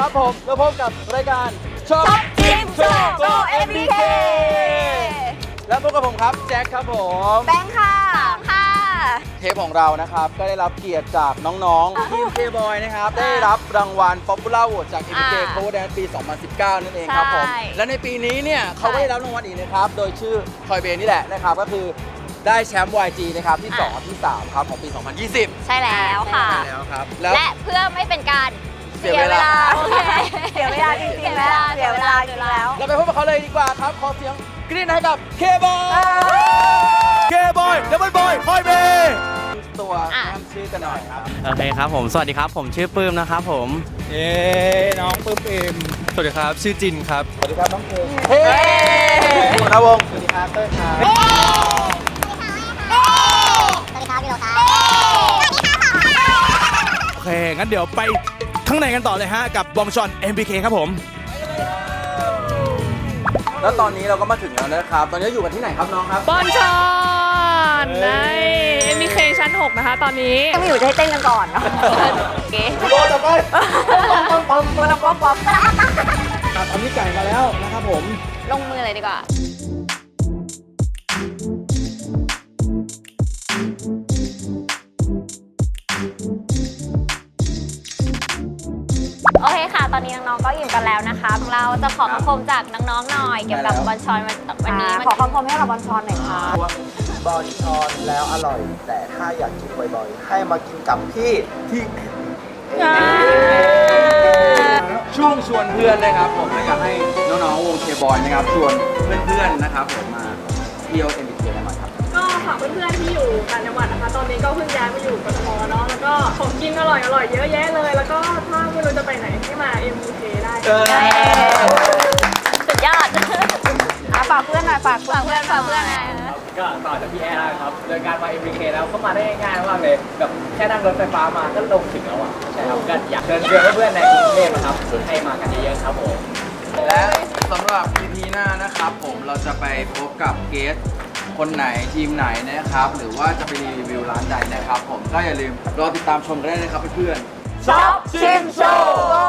ครับผมแล้วพบกับรายการช็อปช็อปชิมโชว์ Go Go MBK MBK แล้วพบกับผมครับแจ็คครับผมแบงค์ค่ะค่ะ เทปของเรานะครับ ก็ได้รับเกียรติจากน้องๆทีม K-Boy นะครับ ได้รับรางวัล Popular Award จาก MBK อ่า Cover Dance ปี 2019 นั่นเองครับผม ใช่และในปีนี้เนี่ยเขาก็ได้รับรางวัลอีกนะครับ โดยชื่อคอยเบนี่แหละนะครับ ก็คือได้แชมป์ YG นะครับที่2ที่ 3 ครับของปี 2020ใช่แล้วค่ะ ใช่แล้วครับแล้ว และเพื่อไม่เป็นการเสียเวลา โอเคเสียเวลาจริงๆแล้วเสียเวลาจริงแล้ว เราไปพบกับเขาเลยดีกว่าครับ ขอเสียงกรี๊ดให้กับ K-Boy เกย์บอยดับเบิลบอยคอยเบตัวแนะนำชื่อกันหน่อยครับ โอเคครับผม สวัสดีครับ ผมชื่อปื้มนะครับผมเย้น้องปื้มเอมสวัสดีครับ ชื่อจินครับ สวัสดีครับน้องเพลงเฮ้คุณนวงศ์สวัสดีครับเต้ยครับ โอเค งั้นเดี๋ยวไป ข้างในกันต่อเลยฮะ กับบองชอน MBK ครับผม แล้วตอนนี้เราก็มาถึงแล้วนะครับ ตอนนี้อยู่กันที่ไหนครับน้องครับ บอลชอนใน MBK ชั้น 6 นะคะ ตอนนี้ ต้องอยู่จะให้เต้นกันก่อนเนาะเก๋โดนต่อไปปั๊มปั๊มปั๊มปั๊มตัดอันนี้ไก่มาแล้วนะครับผม ลงมือเลยดีกว่า โอเคค่ะ ตอนนี้น้องๆก็อยู่กันแล้วนะคะเราจะขอคำคมจากน้องๆหน่อยเกี่ยวกับบอลชอนวันวันนี้ขอคำคมให้กับบอลชอนหน่อยค่ะบอลชอนแล้วอร่อย แต่ถ้าอยากกินบ่อยๆให้มากินกับพี่ที่ช่วงชวนเพื่อนนะครับผมก็อยากให้น้องๆวงเคบอยนะครับชวนเพื่อนๆนะครับผมมาเที่ยวเอ็นบีเคกันหน่อยครับก็ฝากเพื่อนๆที่อยู่ต่างจังหวัดนะคะ ตอนนี้ก็เพิ่งย้ายมาอยู่กทมเนาะแล้วก็ของกินอร่อยอร่อยๆเยอะแยะเลยแล้วก็ สุดยอดอะฝากเพื่อนหน่อยฝากเพื่อฝานกเพื่อนฝากเพื่อนนะก็ต่อจากพี่แอร์นะครับโดยการมา MBK แล้วเข้ามาได้ง่ายๆมากเลยแบบแค่นั่งรถไฟฟ้ามาก็ลงถึงแล้วอะใช่ครับก็อยากเชิญชวนเพื่อนๆในกรุงเทพนะครับให้มากันเยอะๆครับผมและสำหรับ EP หน้านะครับ ผมเราจะไปพบกับเกสคนไหนทีมไหนนะครับ หรือว่าจะไปรีวิวร้านใดนะครับ ผมก็อย่าลืมรอติดตามชมกันได้นะครับเพื่อนๆช็อปชิมโชว์